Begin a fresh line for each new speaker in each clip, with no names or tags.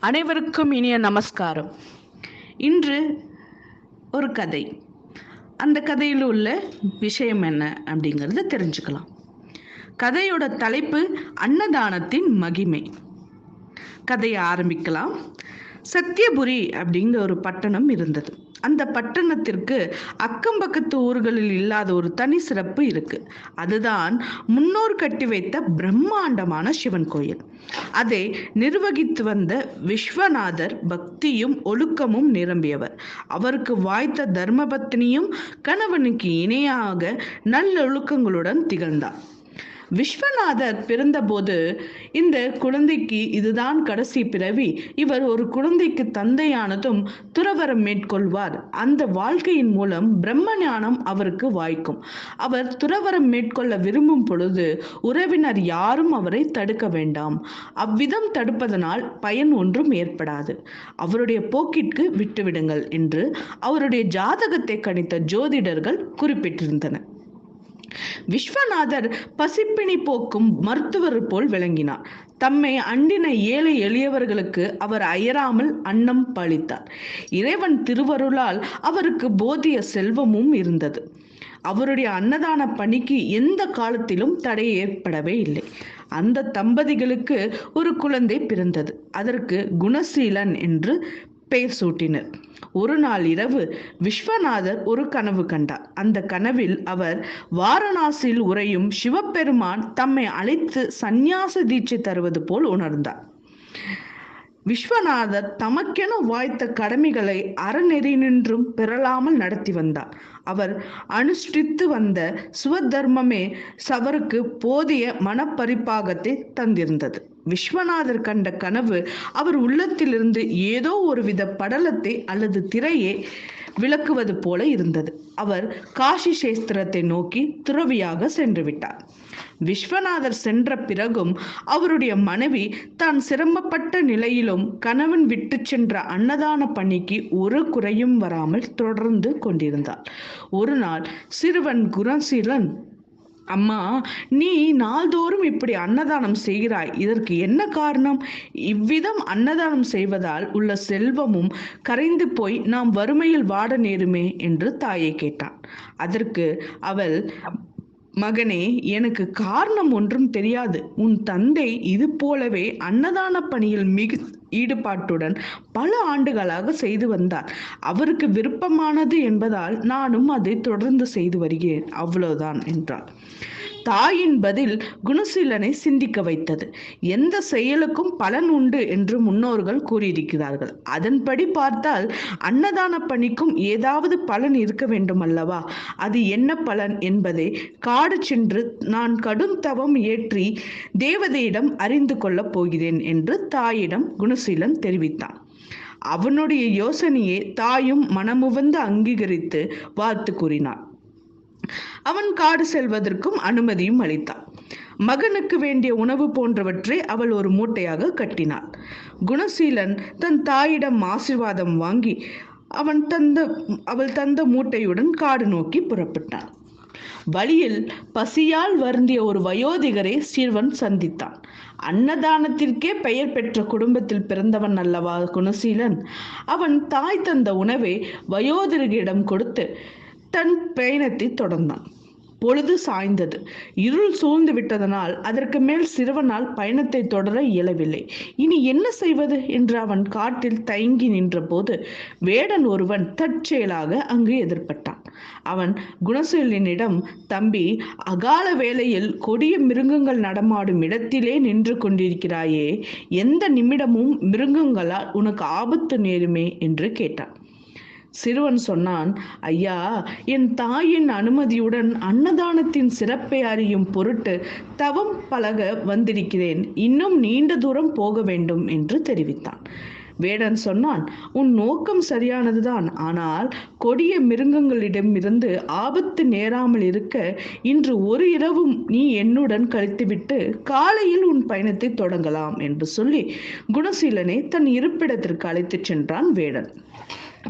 அனைவருக்கும் இனிய நமஸ்காரம். இன்று ஒரு கதை. அந்த கதையில் உள்ள விஷயம் என்ன அப்படிங்கிறத தெரிஞ்சுக்கலாம். கதையோட தலைப்பு அன்னதானத்தின் மகிமை. கதையை ஆரம்பிக்கலாம். சத்தியபுரி அப்படிங்கிற ஒரு பட்டணம் இருந்தது. அந்த பட்டணத்திற்கு அக்கம் பக்கத்து ஊர்களில் இல்லாத ஒரு தனி சிறப்பு இருக்கு. அதுதான் முன்னோர் கட்டி வைத்த பிரம்மாண்டமான சிவன் கோயில். அதை நிர்வகித்து வந்த விஸ்வநாதர் பக்தியும் ஒழுக்கமும் நிரம்பியவர். அவருக்கு வாய்த்த தர்மபத்னியும் கணவனுக்கு இணையாக நல்லொழுக்கங்களுடன் திகழ்ந்தார். விஸ்வநாதர் பிறந்தபோது இந்த குழந்தைக்கு இதுதான் கடைசி பிறவி. இவர் ஒரு குழந்தைக்கு தந்தையானதும் துறவரம் மேற்கொள்வார். அந்த வாழ்க்கையின் மூலம் பிரம்ம ஞானம் அவருக்கு வாய்க்கும். அவர் துறவரம் மேற்கொள்ள விரும்பும் பொழுது உறவினர் யாரும் அவரை தடுக்க வேண்டாம். அவ்விதம் தடுப்பதனால் பயன் ஒன்றும் ஏற்படாது. அவருடைய போக்கிற்கு விட்டுவிடுங்கள் என்று அவருடைய ஜாதகத்தை கணித்த ஜோதிடர்கள் குறிப்பிட்டிருந்தனர். விஸ்வநாதர் பசிப்பிணி போக்கும் மருத்துவர் போல் விளங்கினார். தம்மை அண்டின ஏழை எளியவர்களுக்கு அவர் அயராமல் அன்னம் பழித்தார். இறைவன் திருவருளால் அவருக்கு போதிய செல்வமும் இருந்தது. அவருடைய அன்னதான பணிக்கு எந்த காலத்திலும் தடை ஏற்படவே இல்லை. அந்த தம்பதிகளுக்கு ஒரு குழந்தை பிறந்தது. அதற்கு குணசீலன் என்று பெயர் சூட்டினர் ஒரு நாள் இரவு விஸ்வநாதர் ஒரு கனவு கண்டார். அந்த கனவில் அவர் வாரணாசியில் உறையும் சிவபெருமான் தம்மை அழைத்து சந்நியாச தீட்சை தருவது போல் உணர்ந்தார். விஸ்வநாதர் தமக்கென வாய்த்த கடமைகளை அறநெறி நின்றும் பெறலாமல் நடத்தி வந்தார். அவர் அனுஷ்டித்து வந்த சுவதர்மமே சவருக்கு போதிய மனப்பரிப்பாகத்தை தந்திருந்தது. விஸ்வநாதர் கண்ட கனவு அவர் உள்ளத்திலிருந்து ஏதோ ஒரு வித படலத்தை அல்லது திரையை விளக்குவது போல இருந்தது. அவர் காஷி சேஸ்திரத்தை நோக்கி துறவியாக சென்று விட்டார். விஸ்வநாதர் சென்ற பிறகும் அவருடைய மனைவி தான் சிரமப்பட்ட நிலையிலும் கணவன் விட்டு சென்ற அன்னதான பணிக்கு ஒரு குறையும் வராமல் தொடர்ந்து கொண்டிருந்தார் ஒரு நாள் சிறுவன் குரசீலன் அம்மா நீ நாள்தோறும் இப்படி அன்னதானம் செய்கிறாய். இதற்கு என்ன காரணம்? இவ்விதம் அன்னதானம் செய்வதால் உள்ள செல்வமும் கரைந்து போய் நாம் வறுமையில் வாட நேருமே என்று தாயை கேட்டான். அதற்கு அவள் மகனே எனக்கு காரணம் ஒன்றும் தெரியாது. உன் தந்தை இது போலவே அன்னதான பணியில் மிகு ஈடுபாட்டுடன் பல ஆண்டுகளாக செய்து வந்தார். அவருக்கு விருப்பமானது என்பதால் நானும் அதை தொடர்ந்து செய்து வருகிறேன். அவ்வளவுதான் என்றார் தாயின் பதில் குணசீலனை சிந்திக்க வைத்தது. எந்த செயலுக்கும் பலன் உண்டு என்று முன்னோர்கள் கூறியிருக்கிறார்கள். அதன்படி பார்த்தால் அன்னதான பணிக்கும் ஏதாவது பலன் இருக்க வேண்டும் அல்லவா அது என்ன பலன் என்பதை காடு சென்று நான் கடும் தவம் ஏற்றி தேவதையிடம் அறிந்து கொள்ளப் போகிறேன் என்று தாயிடம் குணசீலன் தெரிவித்தான். அவனுடைய யோசனையை தாயும் மனமுவந்து அங்கீகரித்து வாழ்த்து கூறினார் அவன் காடு செல்வதற்கும் அனுமதியும் அளித்தான். மகனுக்கு வேண்டிய உணவு போன்றவற்றை அவள் ஒரு மூட்டையாக கட்டினாள். குணசீலன் தன் தாயிடம் ஆசிர்வாதம் வாங்கி அவன் தந்த அவள் தந்த மூட்டையுடன் காடு நோக்கி புறப்பட்டான். வழியில் பசியால் வருந்திய ஒரு வயோதிகரை சிறுவன் சந்தித்தான். அன்னதானத்திற்கே பெயர் பெற்ற குடும்பத்தில் பிறந்தவன் அல்லவா குணசீலன்? அவன் தாய் தந்த உணவை வயோதிகரிடம் கொடுத்து தன் பயணத்தை தொடர்ந்தான். பொழுது சாய்ந்தது. இருள் சூழ்ந்து விட்டதனால் அதற்கு மேல் சிறுவனால் பயணத்தை தொடர இயலவில்லை. இனி என்ன செய்வது? என்று அவன் காட்டில் தயங்கி நின்றபோது வேடன் ஒருவன் தற்செயலாக அங்கு எதிர்பட்டான். அவன் குணசீலனிடம் தம்பி அகால வேளையில் கொடிய மிருகங்கள் நடமாடும் இடத்திலே நின்று கொண்டிருக்கிறாயே எந்த நிமிடமும் மிருகங்களால் உனக்கு ஆபத்து நேருமே? என்று கேட்டான். சிறுவன் சொன்னான் ஐயா என் தாயின் அனுமதியுடன் அன்னதானத்தின் சிறப்பை அறியும் பொருட்டு தவம் பழக வந்திருக்கிறேன். இன்னும் நீண்ட தூரம் போக வேண்டும் என்று தெரிவித்தான். வேடன் சொன்னான் உன் நோக்கம் சரியானதுதான். ஆனால் கொடிய மிருகங்களிடமிருந்து ஆபத்து நேராமல் இருக்க இன்று ஒரு இரவும் நீ என்னுடன் கழித்துவிட்டு காலையில் உன் பயணத்தை தொடங்கலாம் என்று சொல்லி குணசீலனை தன் இருப்பிடத்திற்கு அழைத்துச் சென்றான் வேடன்.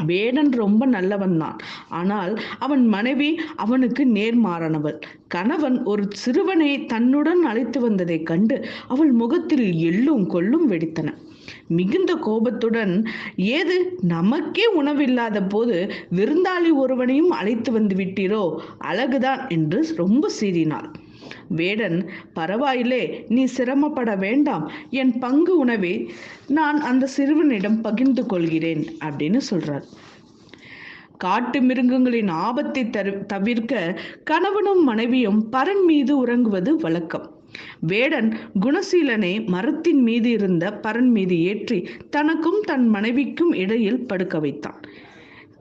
வேடன் ரொம்ப நல்லவன் தான். ஆனால் அவன் மனைவி அவனுக்கு நேர்மாறானவள். கணவன் ஒரு சிறுவனை தன்னுடன் அழைத்து வந்ததைக் கண்டு அவள் முகத்தில் எள்ளும் கொள்ளும் வெடித்தன. மிகுந்த கோபத்துடன் ஏது நமக்கே உணவில்லாத போது விருந்தாளி ஒருவனையும் அழைத்து வந்து விட்டீரோ? அழகுதான் என்று ரொம்ப சீறினாள். வேடன் பரவாயில்லே நீ சிரமப்பட வேண்டாம். என் பங்கு உணவை நான் அந்த சிறுவனிடம் பகிர்ந்து கொள்கிறேன் அப்படின்னு சொல்றார். காட்டு மிருகங்களின் ஆபத்தை தவிர்க்க கணவனும் மனைவியும் பரன் மீது உறங்குவது வழக்கம். வேடன் குணசீலனை மரத்தின் மீது இருந்த பரன் மீது ஏற்றி தனக்கும் தன் மனைவிக்கும் இடையில் படுக்க வைத்தான்.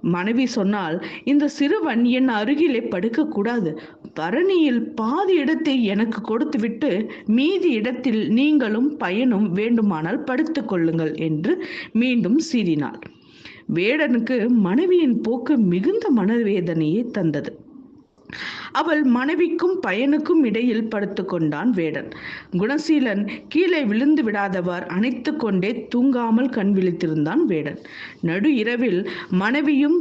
மனைவி சொன்னால் இந்த சிறுவன் என் அருகிலே படுக்கக்கூடாது. பரணியில் பாதி இடத்தை எனக்கு கொடுத்துவிட்டு மீதி இடத்தில் நீங்களும் பயனும் வேண்டுமானால் படுத்துக் கொள்ளுங்கள் என்று மீண்டும் சீறினாள். வேடனுக்கு மனைவியின் போக்கு மிகுந்த மனவேதனையை தந்தது. அவள் மனைவிக்கும் பயனுக்கும் இடையில் படுத்து கொண்டான் வேடன். குணசீலன் கீழே விழுந்து விடாதவார் அணைத்து கொண்டே தூங்காமல் கண் விழித்திருந்தான் வேடன். நடு இரவில் மனைவியும்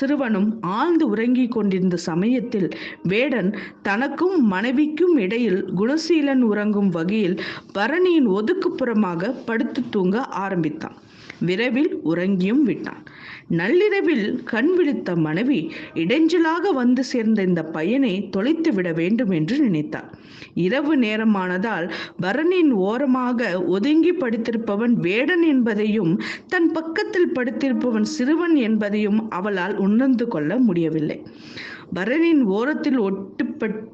சிறுவனும் ஆழ்ந்து உறங்கிக் கொண்டிருந்த சமயத்தில் வேடன் தனக்கும் மனைவிக்கும் இடையில் குணசீலன் உறங்கும் வகையில் பரணியின் ஒதுக்குப்புறமாக படுத்து தூங்க ஆரம்பித்தான். விரைவில் உறங்கியும் விட்டான். நள்ளிரவில் கண் விழித்த மனைவி இடைஞ்சலாக வந்து சேர்ந்த இந்த பையனை தொலைத்து விட வேண்டும் என்று நினைத்தார் இரவு நேரமானதால் பரணின் ஓரமாக ஒதுங்கி படுத்திருப்பவன் வேடன் என்பதையும் தன் பக்கத்தில் படுத்திருப்பவன் சிறுவன் என்பதையும் அவளால் உணர்ந்து கொள்ள முடியவில்லை. பரணின் ஓரத்தில் ஒட்டு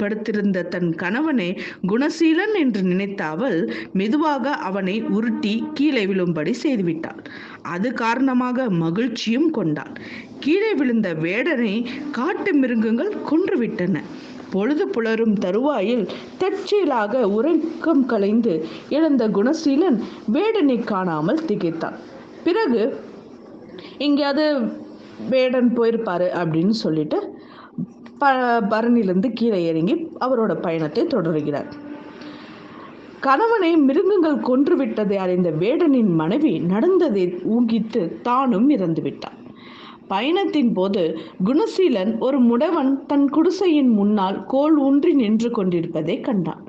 படுத்திருந்த தன் கணவனை குணசீலன் என்று நினைத்த அவள் மெதுவாக அவனை உருட்டி கீழே விழும்படி செய்துவிட்டாள். அது காரணமாக மகிழ்ச்சியும் கொண்டாள். கீழே விழுந்த வேடனை காட்டு மிருகங்கள் கொன்றுவிட்டன. பொழுது புலரும் தருவாயில் தற்செயலாக உறக்கம் கலைந்து இழந்த குணசீலன் வேடனை காணாமல் திகைத்தான். பிறகு எங்கேயாவது வேடன் போயிருப்பாரு அப்படின்னு சொல்லிட்டு ப பரணிலிருந்து கீழே இறங்கி அவரோட பயணத்தை தொடர்கிறார். கணவனை மிருகங்கள் கொன்றுவிட்டதை அறிந்த வேடனின் மனைவி நடந்ததை ஊகித்து தானும் இறந்துவிட்டார் பயணத்தின் போது குணசீலன் ஒரு முடவன் தன் குடிசையின் முன்னால் கோல் ஊன்றி நின்று கொண்டிருப்பதை கண்டான்.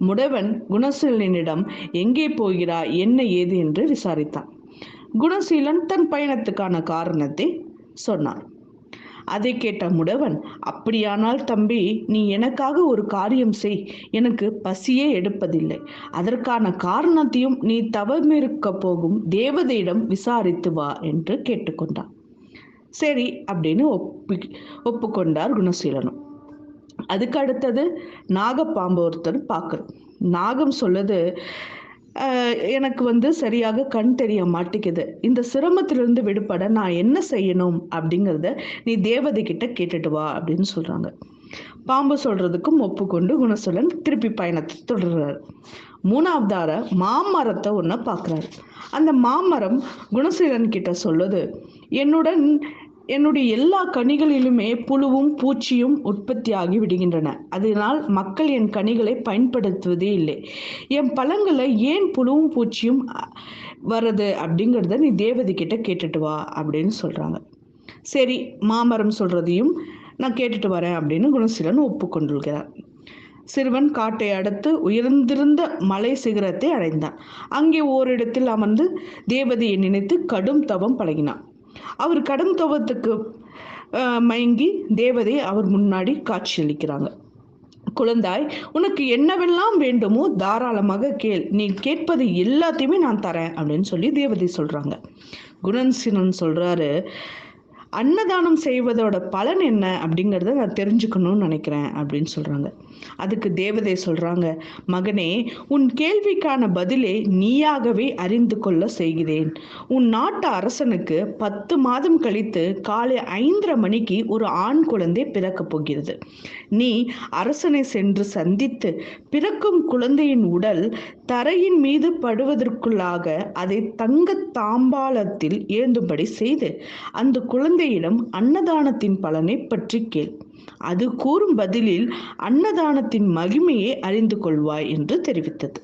முடவன் குணசீலனிடம் எங்கே போகிறாய் என்ன ஏது? என்று விசாரித்தான். குணசீலன் தன் பயணத்துக்கான காரணத்தை சொன்னான். அதை கேட்ட முடவன் அப்படியானால் தம்பி நீ எனக்காக ஒரு காரியம் செய். எனக்கு பசியே எடுப்பதில்லை. அதற்கான காரணத்தையும் நீ தவமிருக்க போகும் தேவதையிடம் விசாரித்து வா என்று கேட்டுக்கொண்டான். சரி அப்படின்னு ஒப்பி ஒப்புக்கொண்டார் குணசீலனும். அதுக்கு அடுத்தது நாகப்பாம்பு ஒருத்தர் பார்க்குறோம் நாகம் சொல்லுது எனக்கு வந்து சரியாக கண் தெரிய மாட்டேங்குது. இந்த சிரமத்திலிருந்து விடுபட நான் என்ன செய்யணும் அப்படிங்கிறத நீ தேவதை கிட்ட கேட்டுட்டு வா அப்படின்னு சொல்றாங்க. பாம்பு சொல்றதுக்கும் ஒப்புக்கொண்டு குணசோலன் திருப்பி பயணத்தை தொடர்றாரு. மூணாவதார மாமரத்தை ஒன்று பார்க்குறாரு அந்த மாமரம் குணசீலன் கிட்ட சொல்லுது என்னுடன் என்னுடைய எல்லா கனிகளிலுமே புழுவும் பூச்சியும் உற்பத்தியாகி விடுகின்றன. அதனால் மக்கள் என் கனிகளை பயன்படுத்துவதே இல்லை. என் பழங்களை ஏன் புழுவும் பூச்சியும் வருது அப்படிங்கிறத நீ தேவதை கிட்ட கேட்டுட்டு வா அப்படின்னு சொல்றாங்க. சரி மாமரம் சொல்றதையும் நான் கேட்டுட்டு வரேன் அப்படின்னு குணசீலன் ஒப்புக்கொண்டுள்கிறார் சிறுவன் காட்டை அடுத்து உயர்ந்திருந்த மலை சிகரத்தை அடைந்தான். அங்கே ஓரிடத்தில் அமர்ந்து தேவதையை நினைத்து கடும் தவம் பழகினான். அவர் கடும் தவத்துக்கு மயங்கி தேவதை அவர் முன்னாடி காட்சியளிக்கிறாங்க. குழந்தாய் உனக்கு என்னவெல்லாம் வேண்டுமோ தாராளமாக கேள். நீ கேட்பது எல்லாத்தையுமே நான் தரேன் அப்படின்னு சொல்லி தேவதை சொல்றாங்க. குணன்சினன் சொல்றாரு அன்னதானம் செய்வதோட பலன் என்ன? அப்படிங்கிறத நான் தெரிஞ்சுக்கணும்னு நினைக்கிறேன் அப்படின்னு சொல்றாங்க. அதுக்கு தேவதை சொல்றாங்க மகனே உன் கேள்விக்கான பதிலை நீயாகவே அறிந்து கொள்ள செய்கிறேன். உன் நாட்டு அரசனுக்கு பத்து மாதம் கழித்து காலை ஐந்தரை மணிக்கு ஒரு ஆண் குழந்தை பிறக்கப் போகிறது. நீ அரசனை சென்று சந்தித்து பிறக்கும் குழந்தையின் உடல் தரையின் மீது படுவதற்குள்ளாக அதை தங்க தாம்பாளத்தில் ஏந்தும்படி செய்து அந்த குழந்தையிடம் அன்னதானத்தின் பலனை பற்றி கேள். அது கூறும் பதிலில் அன்னதானத்தின் மகிமையை அறிந்து கொள்வாய் என்று தெரிவித்தது.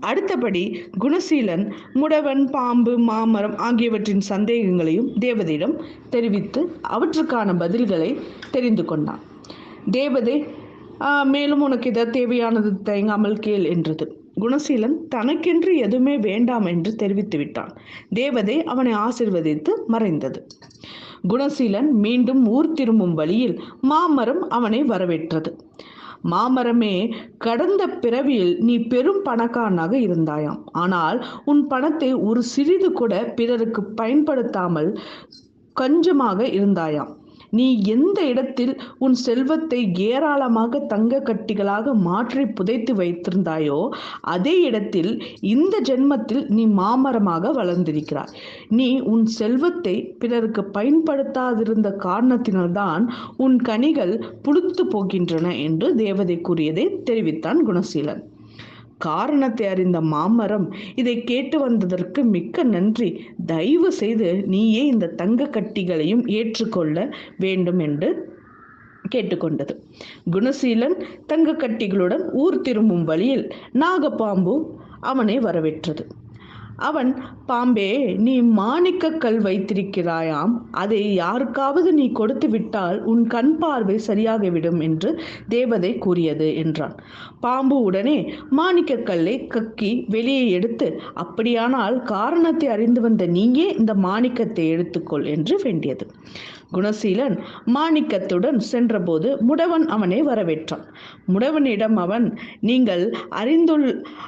அடுத்தபடி குணசீலன் முடவன் பாம்பு மாமரம் ஆகியவற்றின் சந்தேகங்களையும் தேவதையிடம் தெரிவித்து அவற்றுக்கான பதில்களை தெரிந்து கொண்டான். தேவதை மேலும் உனக்கு இதை தேவையானது தயங்காமல் கேள் என்றது. குணசீலன் தனக்கென்று எதுவுமே வேண்டாம் என்று தெரிவித்து விட்டான். தேவதை அவனை ஆசிர்வதித்து மறைந்தது. குணசீலன் மீண்டும் ஊர் திரும்பும் வழியில் மாமரம் அவனை வரவேற்றது. மாமரமே கடந்த பிறவியில் நீ பெரும் பணக்காரனாக இருந்தாயாம். ஆனால் உன் பணத்தை ஒரு சிறிது கூட பிறருக்கு பயன்படுத்தாமல் கொஞ்சமாக இருந்தாயாம். நீ எந்த இடத்தில் உன் செல்வத்தை ஏராளமாக தங்க கட்டிகளாக மாற்றி புதைத்து வைத்திருந்தாயோ அதே இடத்தில் இந்த ஜென்மத்தில் நீ மாமரமாக வளர்ந்திருக்கிறாய். நீ உன் செல்வத்தை பிறருக்கு பயன்படுத்தாதிருந்த காரணத்தினால்தான் உன் கனிகள் புழுத்து போகின்றன என்று தேவதை கூறியதை தெரிவித்தான் குணசீலன். காரணத்தை அறிந்த மாமரம் இதை கேட்டு வந்ததற்கு மிக்க நன்றி. தயவு செய்து நீயே இந்த தங்க கட்டிகளையும் ஏற்றுக்கொள்ள வேண்டும் என்று கேட்டுக்கொண்டது. குணசீலன் தங்க கட்டிகளுடன் ஊர் திரும்பும் வழியில் நாகப்பாம்பு அவனை வரவேற்றது. அவன் பாம்பே நீ மாணிக்கக்கல் வைத்திருக்கிறாயாம். அதை யாருக்காவது நீ கொடுத்து விட்டால் உன் கண் பார்வை சரியாகிவிடும் என்று தேவதை கூறியது என்றான். பாம்பு உடனே மாணிக்கக்கல்லை கக்கி வெளியே எடுத்து அப்படியானால் காரணத்தை அறிந்து வந்த நீயே இந்த மாணிக்கத்தை எடுத்துக்கொள் என்று வேண்டியது. குணசீலன் மாணிக்கத்துடன் சென்றபோது முடவன் அவனை வரவேற்றான். முடவனிடம் அவன் நீங்கள் அறிந்துள்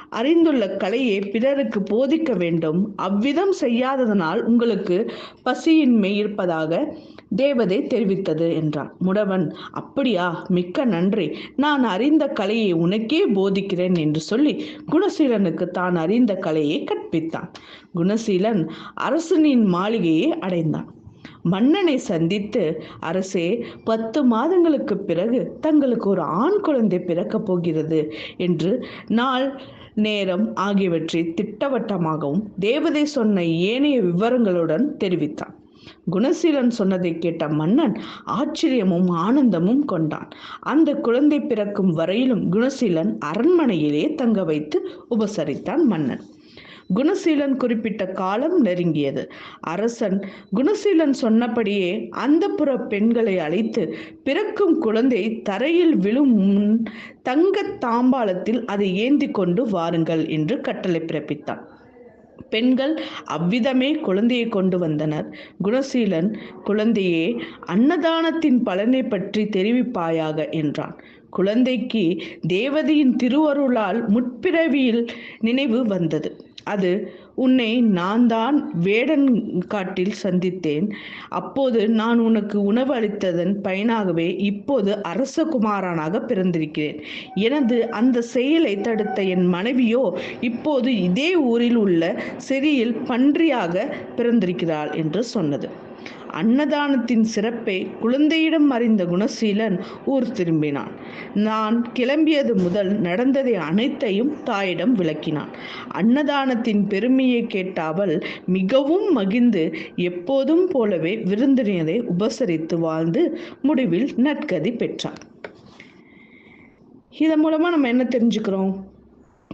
அறிந்துள்ள கலையை பிறருக்கு போதிக்க வேண்டும். அவ்விதம் செய்யாததனால் உங்களுக்கு பசியின்மை இருப்பதாக தேவதை தெரிவித்தது என்றான். முடவன் அப்படியா? மிக்க நன்றி. நான் அறிந்த கலையை உனக்கே போதிக்கிறேன் என்று சொல்லி குணசீலனுக்கு தான் அறிந்த கலையை கற்பித்தான். குணசீலன் அரசனின் மாளிகையை அடைந்தான். மன்னனை சந்தித்து அரசே பத்து மாதங்களுக்கு பிறகு தங்களுக்கு ஒரு ஆண் குழந்தை பிறக்கப் போகிறது என்று நாள் நேரம் ஆகியவற்றை திட்டவட்டமாகவும் தேவதை சொன்ன ஏனைய விவரங்களுடன் தெரிவித்தான். குணசீலன் சொன்னதை கேட்ட மன்னன் ஆச்சரியமும் ஆனந்தமும் கொண்டான். அந்த குழந்தை பிறக்கும் வரையிலும் குணசீலன் அரண்மனையிலே தங்க வைத்து உபசரித்தான் மன்னன். குணசீலன் குறிப்பிட்ட காலம் நெருங்கியது. அரசன் குணசீலன் சொன்னபடியே அந்த புற பெண்களை அழைத்து பிறக்கும் குழந்தை தரையில் விழும் முன் தங்க தாம்பாளத்தில் அதை ஏந்தி கொண்டு வாருங்கள் என்று கட்டளை பிறப்பித்தான். பெண்கள் அவ்விதமே குழந்தையை கொண்டு வந்தனர். குணசீலன் குழந்தையே அன்னதானத்தின் பலனை பற்றி தெரிவிப்பாயாக என்றான். குழந்தைக்கு தேவதையின் திருவருளால் முற்பிறவியில் நினைவு வந்தது. அது உன்னை நான் தான் வேடன் காட்டில் சந்தித்தேன். அப்போது நான் உனக்கு உணவு அளித்ததன் பயனாகவே இப்போது அரசகுமாரனாக பிறந்திருக்கிறேன். எனது அந்த செயலை தடுத்த என் மனைவியோ இப்போது இதே ஊரில் உள்ள சிறியில் பன்றியாக பிறந்திருக்கிறாள் என்று சொன்னது. அன்னதானத்தின் சிறப்பை குழந்தையிடம் அறிந்த குணசீலன் ஊர் திரும்பினான். நான் கிளம்பியது முதல் நடந்ததை அனைத்தையும் தாயிடம் விளக்கினான். அன்னதானத்தின் பெருமையை கேட்ட அவள் மிகவும் மகிழ்ந்து எப்போதும் போலவே விருந்தினரை உபசரித்து வாழ்ந்து முடிவில் நற்கதி பெற்றார் இதன் மூலமா நம்ம என்ன தெரிஞ்சுக்கிறோம்?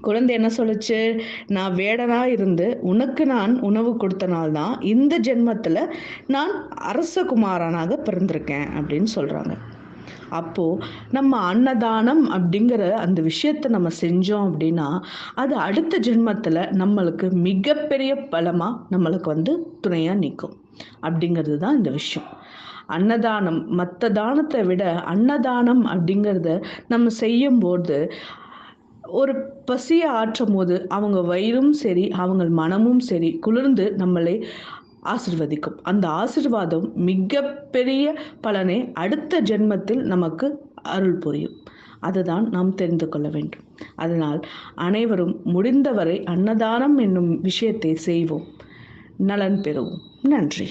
குழந்தை என்ன சொல்லுச்சு? நான் வேடனா இருந்து உனக்கு நான் உணவு கொடுத்தனால்தான் இந்த ஜென்மத்துல நான் அரசகுமாரனாக பிறந்திருக்கேன் அப்படின்னு சொல்றாங்க. அப்போ நம்ம அன்னதானம் அப்படிங்கிற அந்த விஷயத்தை நம்ம செஞ்சோம் அப்படின்னா அது அடுத்த ஜென்மத்துல நம்மளுக்கு மிகப்பெரிய பலமா நம்மளுக்கு வந்து துணையா நிற்கும் அப்படிங்கிறது தான் இந்த விஷயம். அன்னதானம் மற்ற தானத்தை விட அன்னதானம் அப்படிங்கிறத நம்ம செய்யும்போது ஒரு பசியை ஆற்றும் போது அவங்க வயிறும் சரி அவங்க மனமும் சரி குளிர்ந்து நம்மளை ஆசிர்வதிக்கும். அந்த ஆசிர்வாதம் மிகப்பெரிய பலனை அடுத்த ஜென்மத்தில் நமக்கு அருள் புரியும். அதுதான் நாம் தெரிந்து கொள்ள வேண்டும். அதனால் அனைவரும் முடிந்தவரை அன்னதானம் என்னும் விஷயத்தை செய்வோம். நலன் பெறுவோம். நன்றி.